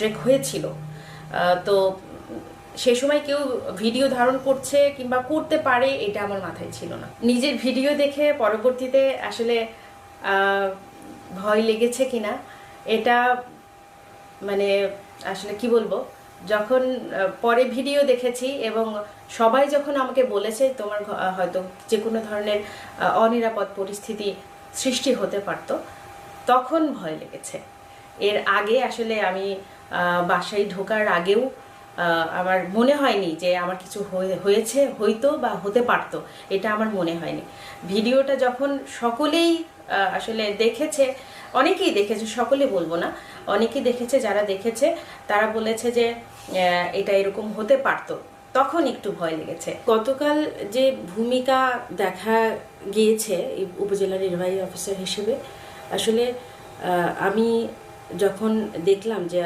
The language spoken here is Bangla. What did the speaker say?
ট্রেক হয়েছিল। তো সে সময় কেউ ভিডিও ধারণ করছে কিংবা করতে পারে, এটা আমার মাথায় ছিল না। নিজের ভিডিও দেখে পরবর্তীতে আসলে ভয় লেগেছে কিনা, এটা মানে আসলে কি বলব, যখন পরে ভিডিও দেখেছি এবং সবাই যখন আমাকে বলেছে, তোমার হয়তো যে কোনো ধরনের অনিরাপদ পরিস্থিতি সৃষ্টি হতে পারতো, তখন ভয় লেগেছে। এর আগে আসলে আমি বাসায় ঢোকার আগেও আমার মনে হয়নি যে আমার কিছু হয়ে- হয়েছে হয়তো বা হতে পারতো। এটা আমার মনে হয়নি। ভিডিওটা যখন সকলেই আসলে দেখেছে, অনেকেই দেখেছে, সকলে বলব না, অনেকেই দেখেছে, যারা দেখেছে, তারা বলেছে যে এটা এরকম হতে পারতো। তখন একটু ভয় লেগেছে। গতকাল যে ভূমিকা দেখা গিয়েছে উপজেলা নির্বাহী অফিসার হিসেবে, আসলে আমি যখন দেখলাম যে